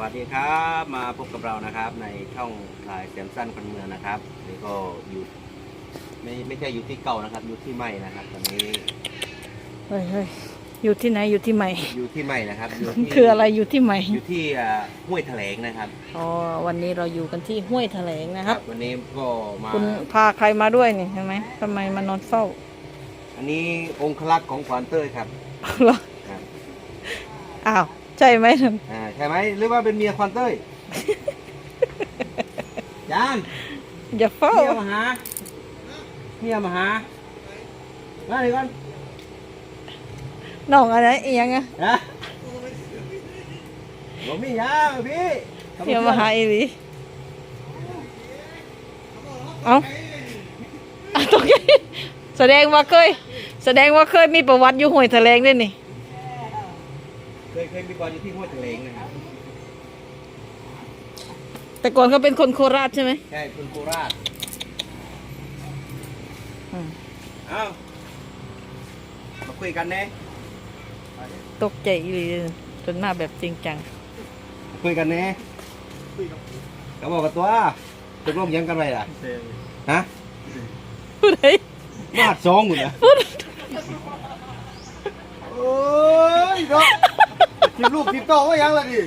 วัสดีครับมาพบกับเรานะครับ ในช่องถ่ายเสียงสั้นคนเมืองนะครับนี่ก็อยู่ไม่ไม่ใช่อยู่ที่เก่านะครับ อยู่ที่ใหม่นะครับตอนนี้เฮ้ยเฮ้ยอยู่ที่ไหนอยู่ที่ใหม่ อยู่ที่ใหม่นะครับอยู่ที่คืออะไรอยู่ที่ใหม่อยู่ที่อ่าห้วยแถลงนะครับอ๋อวันนี้เราอยู่กันที่ห้วยแถลงนะครับ วันนี้ก็มาคุณพาใครมาด้วยนี่เห็นไหมทำไมมานอนเฝ้า อันนี้องคลักษ์ของขวานเต้ยครับเหรอครับอ้าว ใช่ไหมท่านอ่าใช่ไหมหรือว่าเป็นเมียขวานเต้ยยานอย่าเฝ้าเมียมาหาเมียมาหามาดิก่อนน้องอะไรเอียงอะนะผมมียาพี่เดี๋ยวมาหาอีหลีเอาเอาตกใจแสดงว่าเคย แสดงว่าเคยมีประวัติอยู่ห้วยแถลงด้วยนี่ เคยเคยมีบอลอยู่ที่ห้วยแถลงนะครับแต่ก่อนเขาเป็นคนโคราชใช่ไหมใช่คุณโคราชอืมเอ้ามาคุยกันเน่ตกใจอีหลีจนมาแบบจริงจัง มาคุยกันเน่เขาบอกกับตัวตกลงยังกันไปล่ะฮะพูดไดมาดสองอยู่นะพูดโอ้ยเนาะ ทิมลูกทิมโตว่ายังล่ะดิ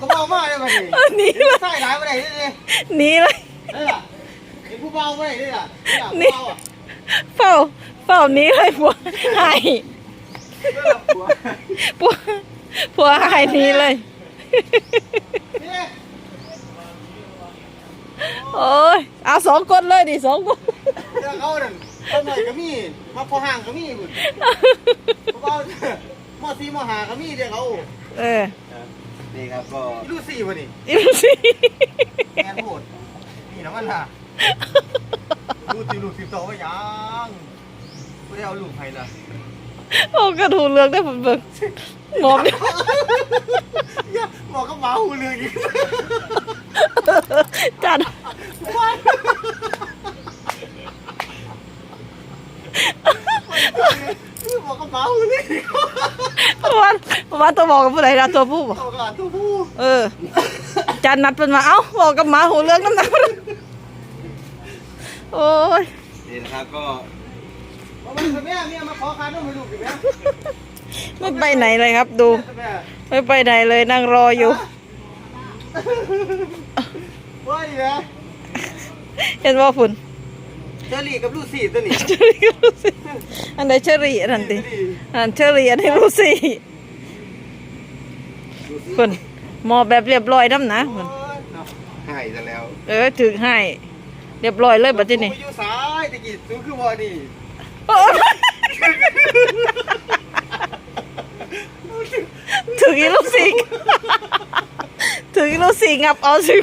ลูกก็เบามากเลยมาดิเอาหนีเลยใส่ร้ายมาไหนนี่ดิหนีเลยนี่ล่ะเห็นผู้เบามาไหนนี่ล่ะนี่ล่ะนี่ผู้เบาอะเฝ้าเฝ้าหนี้เลยผัวหายนี่ล่ะผัวผัวผัวหายหนี้เลยนี่โอ้ยเอาสองคนเลยดิสองคนเดี๋ยวเขาเนี่ย ต้นหน่อยก็มีมาพอห่างก็มีบุญผู้เบามอซีมอหาก็มีเดี๋ยวเขาเออนี่ครับก็อีลูซี่วะนี่อีลูสิแอนโหดนี่นะมันล่ะลูกทิมลูกทิมโตว่ายังไม่ได้เอาลูกใครล่ะโอ้กระถูเรืองได้ผมเบิ่งหมอบเนี่ยอย่าบอกกับหมาหูเรืองอีกจัด บอกกับหมาหูเรืองอีกวันวันตัวบอกกับผู้ใดนะตัวผู้บอกเอากระดาษตัวผู้เออจันนัดเป็นมาเอ้าบอกกับหมาหูเรืองน้ำหนักโอ้ยนี่นะครับก็เอามาสิแม่เมียมาขอคาด้วยให้ลูกสิแม่ไม่ไปไหนเลยครับ ดู แม่ไม่ไปไหนเลยนั่งรออยู่ ว่าอีกแล้วเห็นว่าฝุ่น เจอรี่กับลูซี่ตัวนี้เชอรี่กับลูซี่อันไหนเชอรี่อันนั้นดิอันเชอรี่อันนี้ลูซี่ฝุ่นหมอแบบเรียบร้อยน้ำนะฝุ่นให้ซะแล้ว เออถึงให้เรียบร้อยเลยบัดนี้นี่ไปอยู่ซ้ายตะกี้สูงคือบ่นี่โอ๊ยถึงอีลูซี่ถึงอีลูซี่งับเอาสิ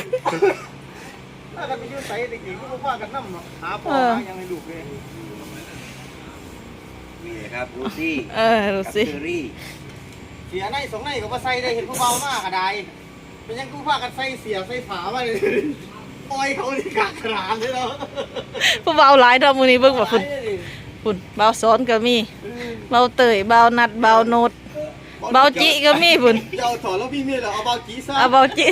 ถ้ากันไปอยู่ไสตะกี้ก็บ่ว่ากันนำหาพ่อเออหาหยังให้ลูกเลยนี่นะครับลูซี่เออลูกับซี่เชอรี่เสียในสองในก็บ่ใส่ได้เห็นผู้เบามากก็ได้เป็นยังกูพากันใส่เสียใส่ฝามาเลยปล่อยเขานี่กากขนาดเลยเนาะผู้เบาหลายดอกมือนี้เบิ่งว่าฝุ่นฝุ่นเบาซ้อนก็มีเบาเตยเบานัดเบาโนดเบาจิก็มีฝุ่นเดี๋ยวเอาถอดแล้วพี่เมียเหรอเอาเบาจีซะเอาเบาจิ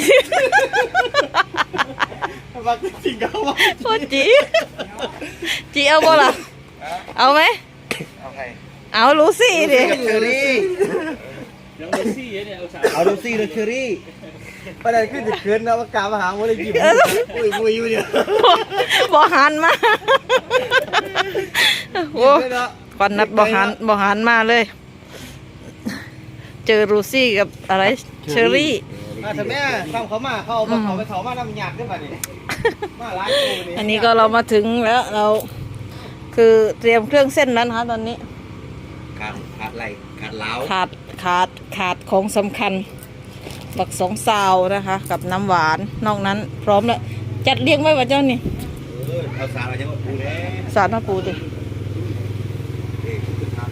เอาเบาจีจริงก็เอาเบาโอ้จิจิเอาบ่ล่ะเอาไหมเอาใครเอาลูซี่ดิกับเชอรี่ยังลูซี่เนี่ยเอาสามเอาลูซี่หรือเชอรี่ประเด็นขึ้นจะเขินนะว่ากามาหาโมได้ยิ้มอุ้ยอุ้ยอยู่เนี่ยบ่หันมาโอ้เลยเนาะควันนัดบ่หันบ่หันมาเลย เจอลูซี่กับอะไรเชอรี่ มาเถอะแม่ทำเขามาเขาเอาเขาไปเขามาทำหยาดขึ้นมาดิมาหลายโตนี่อันนี้ก็เรามาถึงแล้วเรา คือเตรียมเครื่องเส้นแล้วนะคะตอนนี้ ขาดขาดอะไรขาดเหล้าขาดขาดขาดของสำคัญ บักสองซาวนะคะ กับน้ำหวานนอกนั้น พร้อมแล้ว จัดเรียงไว้ว่าเจ้านี่เออเอาสารอะไรยังก็ปูแล้วสาดมาปูดินี่คือทาง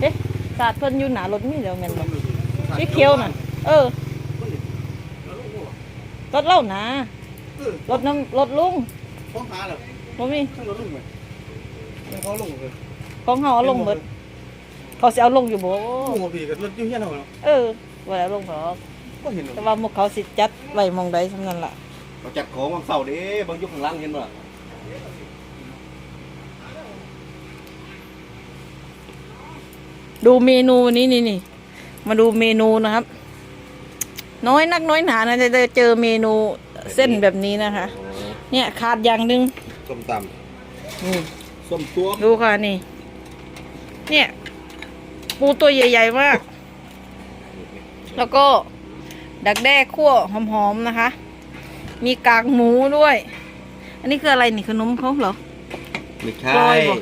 เอ๊ะสาดเพิ่นอยู่หนารถมีเดี๋ยวแม่นบ่สีเขียวน่ะ เออ รถเล่านะรถน้ำรถลุงฟ้องหาเหรอบ่มีข้างรถลุงไหมยังเขาลุงเลยของเฮาเอาลงเบิดขเขาสิเอาลงอยู่บ่โอ้โหพี่กับรถยุ่งเหี้ยเราเนาะเออว่าแล้วลงหรอกก็เห็นแต่ว่าหมุกเขาสิจัดไว้หมองใดสำนั้นล่ะเราจัดของวันเสาร์นี้บางยุคข้างล่างเห็นบ่ล่ะดูเมนูวันนี้นี่นี่มาดูเมนูนะครับ น้อยนักน้อยหนานะจะเจอเมนูเส้นแบบนี้นะคะ เนี่ยขาดอย่างหนึ่งส้มตนี่ำส้มตัวดูค่ะนี่ เนี่ย ปูตัวใหญ่ๆมาก แล้วก็ดักแด้คั่วหอมๆนะคะ มีกากหมูด้วย อันนี้คืออะไรนี่ขนมเขาเหรอไม่โรใช่ยบ่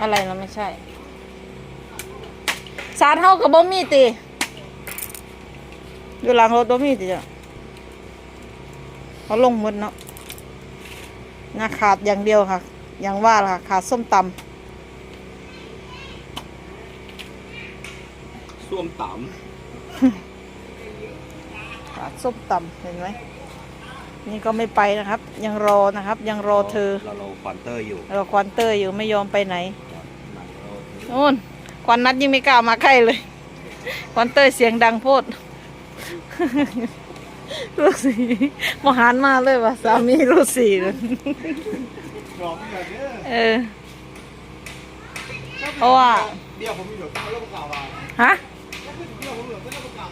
อะไรนะไม่ใช่ สารเท่ากับบ่มีติอยู่หลังรถบ่มีติจ้ะเขาลงหมดเนาะน่าขาดอย่างเดียวค่ะ อย่างว่าล่ะค่ะขาดส้มตส้มตำขาดส้มตำเห็นไหมนี่ก็ไม่ไปนะครับ ยังรอนะครับ ยังรำอเธอเราเราควันเตอร์อยู่รอควันเตอร์อยู่ไม่ยอมไปไหนหนังเราโน่น ควันนัดยิ่งไม่กล้ามาใกล้เลยควันเตอร์เสียงดังโพดลูกสีมหันมาเลยว่ะสามีลูกสีเลยกรอบแบบนี้เออเพราะว่าเดียวผมมีเดี๋ยวเขาเล่าประกาศว่าฮะเดียวผมหลือก็เล่าประกาศ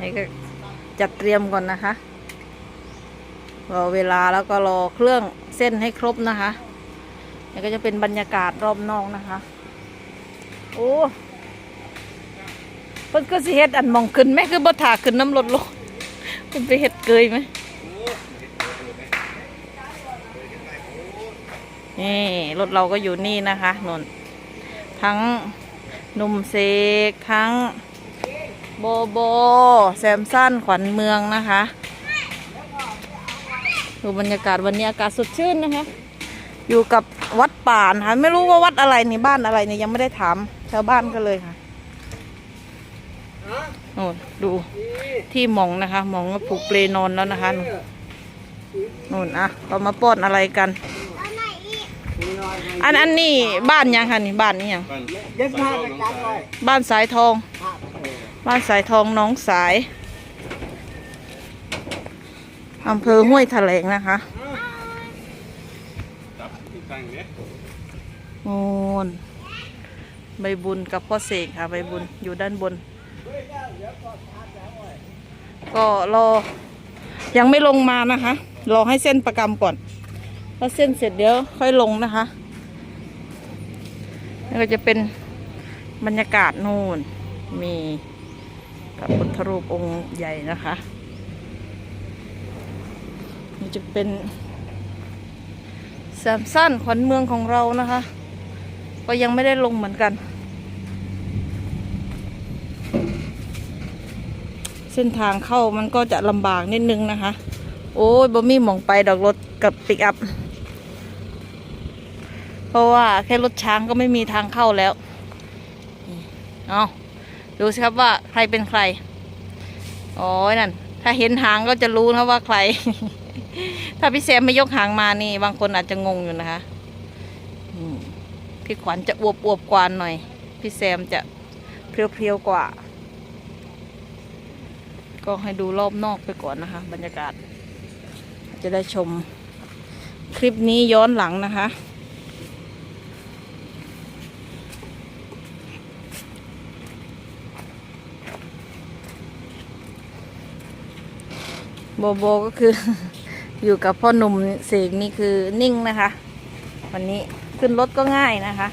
นี่ก็จัดเตรียมก่อนนะคะรอเวลาแล้วก็รอเครื่อง เส้นให้ครบนะคะนี่ก็จะเป็นบรรยากาศรอบนอกนะคะ โอ้เพิ่นก็สิเฮ็ดอันมองขึ้นไหมคือบ่ถาขึ้นน้ำรถลงเพิ่นไปเฮ็ดเกยไหมนี่รถเราก็อยู่นี่นะคะนนทั้งหนุ่มเสกทั้งโบโบ แซมสันขวัญเมืองนะคะ ดูบรรยากาศวันนี้อากาศสดชื่นนะคะ อยู่กับวัดป่านะคะไม่รู้ว่าวัดอะไรนี่บ้านอะไรนี่ยังไม่ได้ถามชาวบ้านก็เลยค่ะโอ้ดูที่หมองนะคะหมองก็ผูกเปลนอนแล้วนะคะนู่นนู่นอะเขามาป้อนอะไรกัน อันอันนี้บ้านยังคะนี่บ้านนี้ยังเย็บผ้าไปกันไว้บ้านสายทองผ้าเออบ้านสายทองน้องสาย อำเภอห้วยแถลงนะคะโอ้นใบบุญกับพ่อเสกค่ะใบบุญอยู่ด้านบน ก็รอ ยังไม่ลงมานะคะ รอให้เส้นประกำก่อนพอเส้นเสร็จเดี๋ยวค่อยลงนะคะนี่ก็จะเป็นบรรยากาศนู่น มีพระพุทธรูปองค์ใหญ่นะคะ จะเป็นแซมสั้นขวัญเมืองของเรานะคะ ก็ยังไม่ได้ลงเหมือนกัน เส้นทางเข้ามันก็จะลำบากนิดนึงนะคะ โอ้ยบ่มีหมองไปดอกรถกับปิกอัพ เพราะว่าแค่รถช้างก็ไม่มีทางเข้าแล้ว เอาดูสิครับว่าใครเป็นใครโอ้ยนั่น ถ้าเห็นหางก็จะรู้นะว่าใคร ถ้าพี่แซมไม่ยกหางมานี่ บางคนอาจจะงงอยู่นะคะพี่ขวัญจะอวบอวบกว่าหน่อย พี่แซมจะเพรียวๆกว่า ก็ให้ดูรอบนอกไปก่อนนะคะ บรรยากาศ จะได้ชมคลิปนี้ย้อนหลังนะคะ โบโบก็คือ อยู่กับพ่อหนุ่มเสกนี่คือนิ่งนะคะ วันนี้ขึ้นรถก็ง่ายนะคะ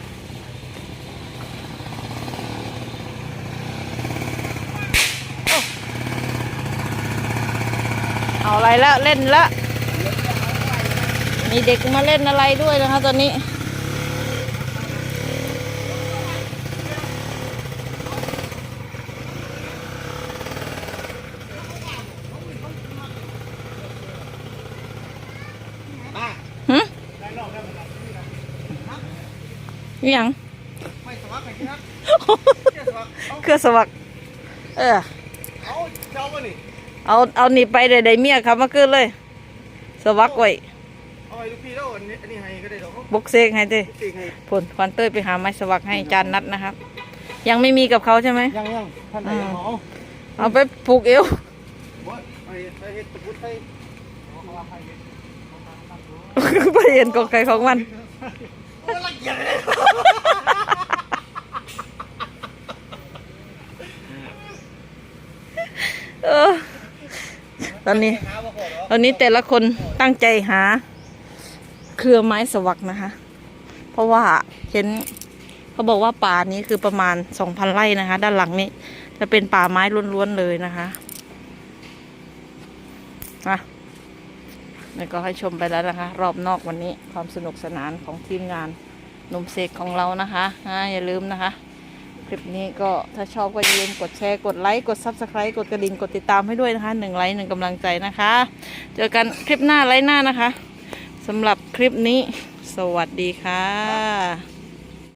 เอาอะไรละเล่นละมีเด็กมาเล่นอะไรด้วยนะคะตอนนี้ อหยังไม่สมัครใครที่นักเจ้าสมัครเอาเครือสวักเออเอาเจ้ามานี่เอาเอานี่ไปเดี๋ยวได้เมียครับมาขึ้นเลย สวักไว้เอาไอ้ลูกพี่แล้วอันนี้อันนี้ให้ก็ได้ดอกบกเซกให้เต้ตีให้ผลควันเต้ยไปหาไม้สวักให้จานนัดนะครับ ยังไม่มีกับเขาใช่ไหมยังยังท่านไหนยังเอาเอาไปผูกเอวบ่ไอ้ไอ้เฮ็ดตะพุดใส่เอาเขาว่าให้เฮ็ดไปเห็นกองไก่ของมันโอ้ย ละเอียดเลยเออ ตอนนี้ ตอนนี้แต่ละคนตั้งใจหา เครือไม้สวักนะคะ เพราะว่าเห็นเขาบอกว่าป่านี้คือประมาณสองพันไร่นะคะ ด้านหลังนี้ จะเป็นป่าไม้ล้วนๆเลยนะคะอะ แล้วก็ให้ชมไปแล้วนะคะ รอบนอกวันนี้ความสนุกสนานของทีมงานหนุ่มเสกของเรานะคะอย่าลืมนะคะ คลิปนี้ก็ถ้าชอบก็อย่าลืมกดแชร์กดไลค์กด Subscribe กดกระดิ่งกดติดตามให้ด้วยนะคะหนึ่งไลค์หนึ่งกำลังใจนะคะ เจอกันคลิปหน้าไลค์หน้านะคะสำหรับคลิปนี้ สวัสดีค่ะ